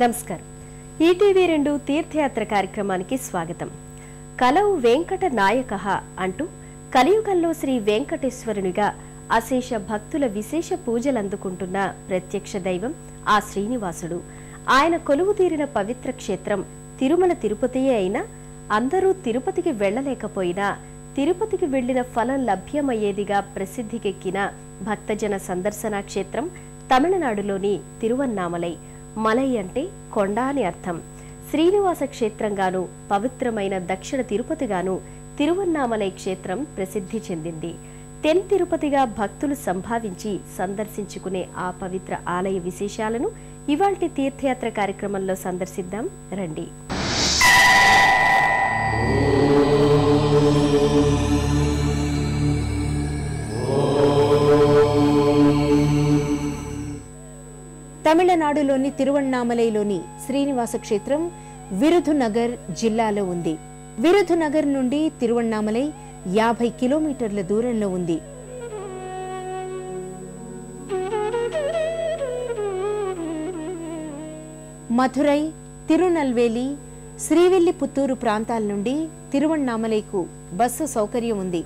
నమస్కారం. ఈటీవీ రెండు తీర్థయాత్ర కార్యక్రమానికి స్వాగతం. కలవు వెంకట నాయక అంటూ కలియుగంలో శ్రీ వెంకటేశ్వరునిగా అశేష భక్తుల విశేష పూజలు అందుకుంటున్న ప్రత్యక్ష దైవం ఆ శ్రీనివాసుడు. ఆయన కొలువు తీరిన పవిత్ర క్షేత్రం తిరుమల తిరుపతియే అయినా అందరూ తిరుపతికి వెళ్ళలేకపోయినా తిరుపతికి వెళ్ళిన ఫలం లభ్యమయ్యేదిగా ప్రసిద్ధికెక్కిన భక్తజన సందర్శనా క్షేత్రం తమిళనాడులోని తిరువన్నామలై. మలై అంటే కొండ అని అర్థం. శ్రీనివాస క్షేత్రంగాను పవిత్రమైన దక్షిణ తిరుపతిగాను తిరువన్నామలై క్షేత్రం ప్రసిద్ధి చెందింది. తెన్ తిరుపతిగా భక్తులు సంభావించి సందర్శించుకునే ఆ పవిత్ర ఆలయ విశేషాలను ఇవాల్టి తీర్థయాత్ర కార్యక్రమంలో సందర్శిద్దాం. రండి. తమిళనాడులోని తిరువణ్ణామలైలోని శ్రీనివాస క్షేత్రం విరుధునగర్ జిల్లాలో ఉంది. విరుధునగర్ నుండి తిరువణ్ణామలై యాభై కిలోమీటర్ల దూరంలో ఉంది. మధురై తిరునల్వేలి శ్రీవిల్లిపుత్తూరు ప్రాంతాల నుండి తిరువణ్ణామలైకు బస్సు సౌకర్యం ఉంది.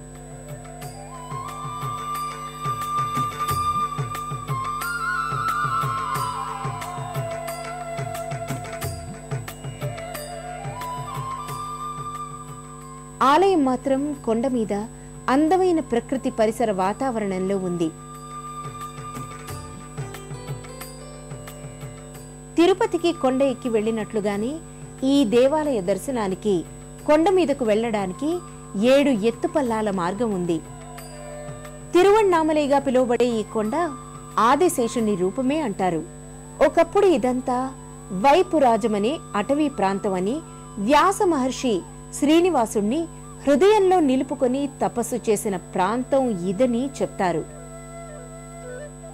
ఆలయం మాత్రం కొండ మీద అందమైన ప్రకృతి పరిసర వాతావరణంలో ఉంది. తిరుపతికి కొండ ఎక్కి వెళ్ళినట్లుగానే ఈ దేవాలయ దర్శనానికి కొండ మీదకు వెళ్ళడానికి ఏడు ఎత్తుపల్లాల మార్గం ఉంది. తిరువణ్ణామలైగా పిలువబడే ఈ కొండ ఆదిశేషుని రూపమే అంటారు. ఒకప్పుడు ఇదంతా వైపురాజమనే అటవీ ప్రాంతమని వ్యాస మహర్షి శ్రీనివాసుణ్ణి హృదయంలో నిలుపుకొని తపస్సు చేసిన ప్రాంతం ఇదని చెప్తారు.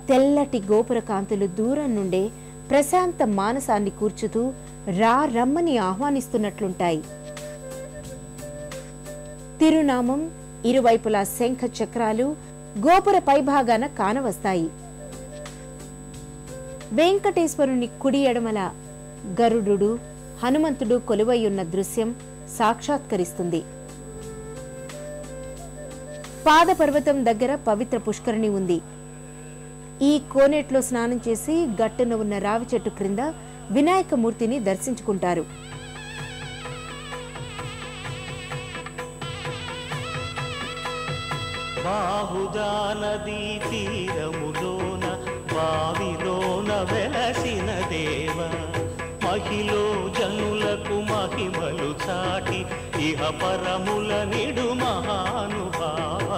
తెల్లటి గోపుర కాంతులు దూరం నుండే ప్రశాంత మానసాన్ని కూర్చుతూ రా రమ్మని ఆహ్వానిస్తున్నట్లుంటాయి. తిరునామం ఇరువైపులా శంఖ చక్రాలు గోపుర పైభాగాన కానవస్తాయి. వెంకటేశ్వరుని కుడి ఎడమల గరుడు హనుమంతుడు కొలువై ఉన్న దృశ్యం సాక్షాత్కరిస్తుంది. పాదపర్వతం దగ్గర పవిత్ర పుష్కరిణి ఉంది. ఈ కోనేట్లో స్నానం చేసి గట్టున ఉన్న రావి చెట్టు క్రింద వినాయకమూర్తిని దర్శించుకుంటారు. బాహుదా నదీ తీరములోన బావి పరముల నిడు మహానుభావ.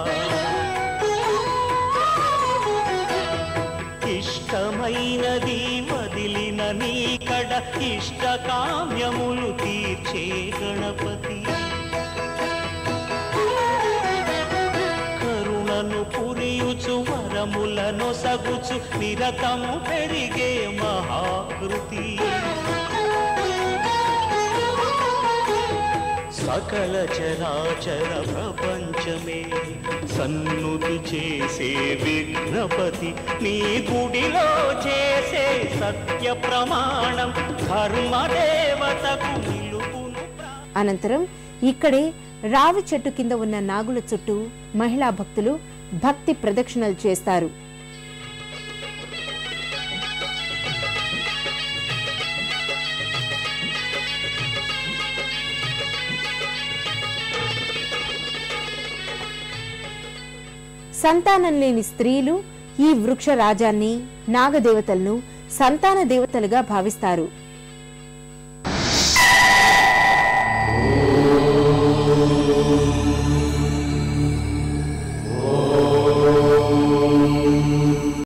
ఇష్టమైనది వదిలిన నీకడ ఇష్ట కామ్యములు తీర్చే గణపతి. కరుణను పురియుచు వరములను సగుచు నిరతము పెరిగే సకల చరాచర ప్రపంచమే. సన్నుతి చేసే విఘ్నపతి నీ గుడిలో చేసే సత్య ప్రమాణం ధర్మదేవతకు నిలుపును అనంతరం ఇక్కడే రావి చెట్టు కింద ఉన్న నాగుల చుట్టూ మహిళా భక్తులు భక్తి ప్రదక్షిణలు చేస్తారు. సంతానం లేని స్త్రీలు ఈ వృక్ష రాజాన్ని నాగదేవతలను సంతాన దేవతలుగా భావిస్తారు.